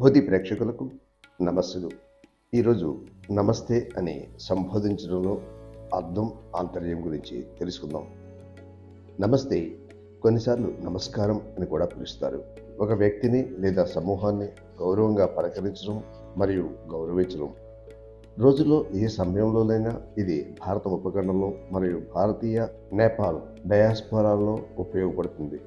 భూతి ప్రేక్షకులకు నమస్సులు. ఈరోజు నమస్తే అని సంబోధించడంలో అర్థం ఆంతర్యం గురించి తెలుసుకుందాం. నమస్తే కొన్నిసార్లు నమస్కారం అని కూడా పిలుస్తారు. ఒక వ్యక్తిని లేదా సమూహాన్ని గౌరవంగా పలకరించడం మరియు గౌరవించడం. రోజుల్లో ఏ సమయంలోనైనా ఇది భారత ఉపఖండంలో మరియు భారతీయ నేపాల్ డయాస్పోరాల్లో ఉపయోగపడుతుంది.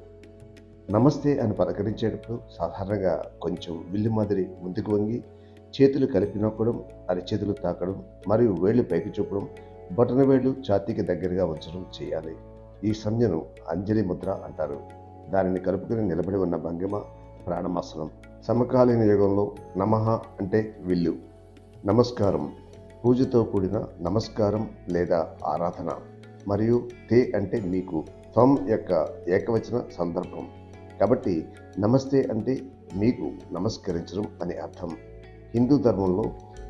నమస్తే అని పలకరించేటప్పుడు సాధారణంగా కొంచెం విల్లు మాదిరి ముందుకు వంగి చేతులు కలిపి నొక్కడం అరిచేతులు తాకడం మరియు వేళ్ళు పైకి చూపడం బటన వేళ్ళు ఛాతీకి దగ్గరగా ఉంచడం చేయాలి. ఈ సంజ్ఞను అంజలి ముద్ర అంటారు. దానిని కలుపుకుని నిలబడి ఉన్న భంగిమ ప్రాణమాసనం సమకాలీన యుగంలో నమః అంటే విల్లు. నమస్కారం. పూజతో కూడిన నమస్కారం లేదా ఆరాధన. మరియు తే అంటే మీకు త్వం యొక్క ఏకవచన సందర్భం. కాబట్టి నమస్తే అంటే మీకు నమస్కరించడం అని అర్థం. హిందూ ధర్మంలో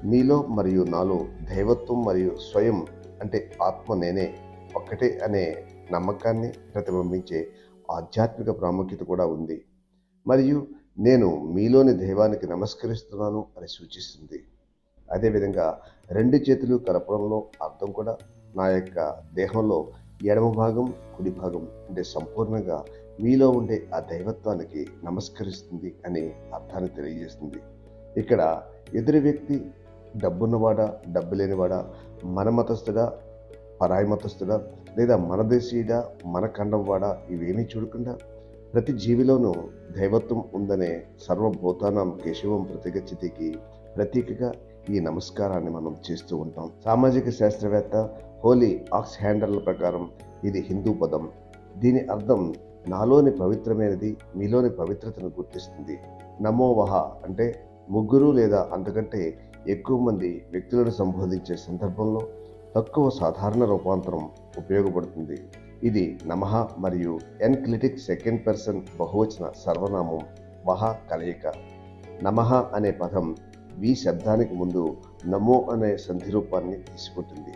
మీలో మరియు నాలో దైవత్వం మరియు స్వయం అంటే ఆత్మ నేనే ఒక్కటే అనే నమ్మకాన్ని ప్రతిబింబించే ఆధ్యాత్మిక ప్రాముఖ్యత కూడా ఉంది. మరియు నేను మీలోని దైవానికి నమస్కరిస్తున్నాను అని సూచిస్తుంది. అదేవిధంగా రెండు చేతులు కలపడంలో అర్థం కూడా నా యొక్క దేహంలో ఎడమ భాగం కుడి భాగం అంటే సంపూర్ణంగా మీలో ఉండే ఆ దైవత్వానికి నమస్కరిస్తుంది అనే అర్థాన్ని తెలియజేస్తుంది. ఇక్కడ ఎదురు వ్యక్తి డబ్బున్నవాడా డబ్బు లేనివాడా మన మతస్థుడా పరాయి మతస్థుడా లేదా మన దేశీయుడా మన ఖండంవాడా ఇవేమీ చూడకుండా ప్రతి జీవిలోనూ దైవత్వం ఉందనే సర్వభూతానం కేశవం ప్రతిగచ్చితికి ప్రతీకగా ఈ నమస్కారాన్ని మనం చేస్తూ ఉంటాం. సామాజిక శాస్త్రవేత్త హోలీ ఆక్స్ హ్యాండర్ల ప్రకారం ఇది హిందూ పదం. దీని అర్థం నాలోని పవిత్రమైనది మీలోని పవిత్రతను గుర్తిస్తుంది. నమోవహ అంటే ముగ్గురు లేదా అంతకంటే ఎక్కువ మంది వ్యక్తులను సంబోధించే సందర్భంలో తక్కువ సాధారణ రూపాంతరం ఉపయోగపడుతుంది. ఇది నమః మరియు ఎన్క్లిటిక్ సెకండ్ పర్సన్ బహువచన సర్వనామం వహ కలయిక. నమః అనే పదం వి శబ్దానికి ముందు నమో అనే సంధి రూపాన్ని తీసుకుంటుంది.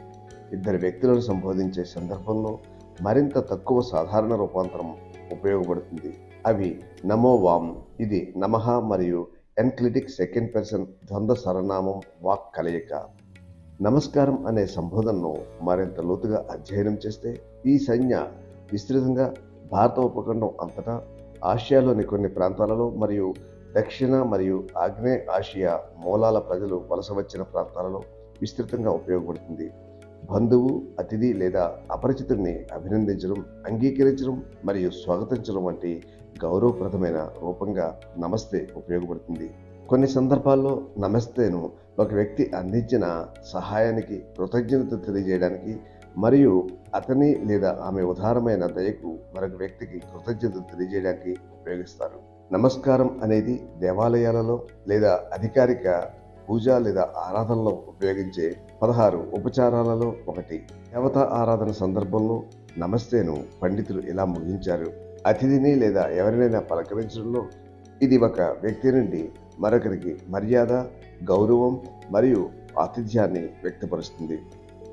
ఇద్దరు వ్యక్తులను సంబోధించే సందర్భంలో మరింత తక్కువ సాధారణ రూపాంతరం ఉపయోగపడుతుంది. అవి నమోవామ్ ఇది నమః మరియు ఎన్క్లిటిక్ సెకండ్ పర్సన్ ద్వంద్వ సరనామం వాక్ కలయిక నమస్కారం అనే సంబోధనను మరింత లోతుగా అధ్యయనం చేస్తే ఈ సంజ్ఞ విస్తృతంగా భారత ఉపఖండం అంతటా ఆసియాలోని కొన్ని ప్రాంతాలలో మరియు దక్షిణ మరియు ఆగ్నేయ ఆసియా మూలాల ప్రజలు వలస వచ్చిన ప్రాంతాలలో విస్తృతంగా ఉపయోగపడుతుంది. బంధువు అతిథి లేదా అపరిచితుడిని అభినందించడం అంగీకరించడం మరియు స్వాగతించడం వంటి గౌరవప్రదమైన రూపంగా నమస్తే ఉపయోగపడుతుంది. కొన్ని సందర్భాల్లో నమస్తేను ఒక వ్యక్తి అందించిన సహాయానికి కృతజ్ఞత తెలియజేయడానికి మరియు అతని లేదా ఆమె ఉదారమైన దయకు మరొక వ్యక్తికి కృతజ్ఞత తెలియజేయడానికి ఉపయోగిస్తారు. నమస్కారం అనేది దేవాలయాలలో లేదా అధికారిక పూజ లేదా ఆరాధనలో ఉపయోగించే పదహారు ఉపచారాలలో ఒకటి. దేవతా ఆరాధన సందర్భంలో నమస్తేను పండితులు ఇలా ముగించారు. అతిథిని లేదా ఎవరినైనా పలకరించడంలో ఇది ఒక వ్యక్తి నుండి మరొకరికి మర్యాద గౌరవం మరియు ఆతిథ్యాన్ని వ్యక్తపరుస్తుంది.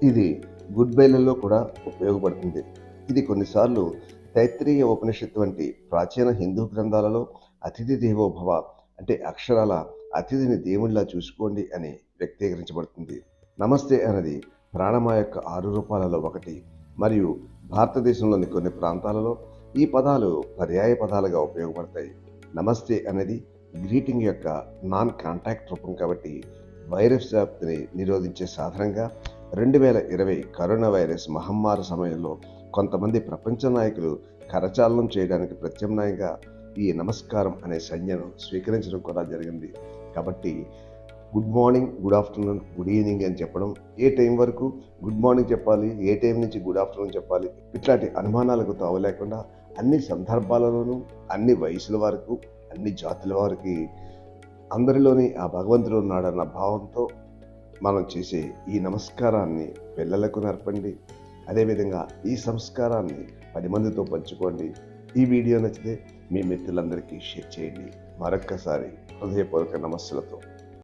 ఇది గుడ్ బైలలో కూడా ఉపయోగపడుతుంది. ఇది కొన్నిసార్లు తైత్రీయ ఉపనిషత్తు వంటి ప్రాచీన హిందూ గ్రంథాలలో అతిథి దేవోభవ అంటే అక్షరాల అతిథిని దేవునిలా చూసుకోండి అని వ్యక్తీకరించబడుతుంది. నమస్తే అనేది ప్రాణమా యొక్క ఆరు రూపాలలో ఒకటి. మరియు భారతదేశంలోని కొన్ని ప్రాంతాలలో ఈ పదాలు పర్యాయ పదాలుగా ఉపయోగపడతాయి. నమస్తే అనేది గ్రీటింగ్ యొక్క నాన్ కాంటాక్ట్ రూపం కాబట్టి వైరస్ వ్యాప్తిని నిరోధించే సాధనంగా రెండు వేల ఇరవై కరోనా వైరస్ మహమ్మారి సమయంలో కొంతమంది ప్రపంచ నాయకులు కరచాలనం చేయడానికి ప్రత్యామ్నాయంగా ఈ నమస్కారం అనే సంజ్ఞను స్వీకరించడం కూడా జరిగింది. కాబట్టి good morning good afternoon good evening అని చెప్పడం ఏ టైం వరకు గుడ్ మార్నింగ్ చెప్పాలి ఏ టైం నుంచి గుడ్ ఆఫ్టర్నూన్ చెప్పాలి ఇట్లాంటి అనుమానాలకు తావు లేకుండా అన్ని సందర్భాలలోనూ అన్ని వయసుల వరకు అన్ని జాతుల వారికి అందరిలోని ఆ భగవంతుడు ఉన్నాడన్న భావంతో మనం చేసే ఈ నమస్కారాన్ని పిల్లలకు నేర్పండి అదేవిధంగా ఈ సంస్కారాన్ని పది మందితో పంచుకోండి. ఈ వీడియో నచ్చితే మీ మిత్రులందరికీ షేర్ చేయండి. మరొక్కసారి హృదయపూర్వక నమస్సులతో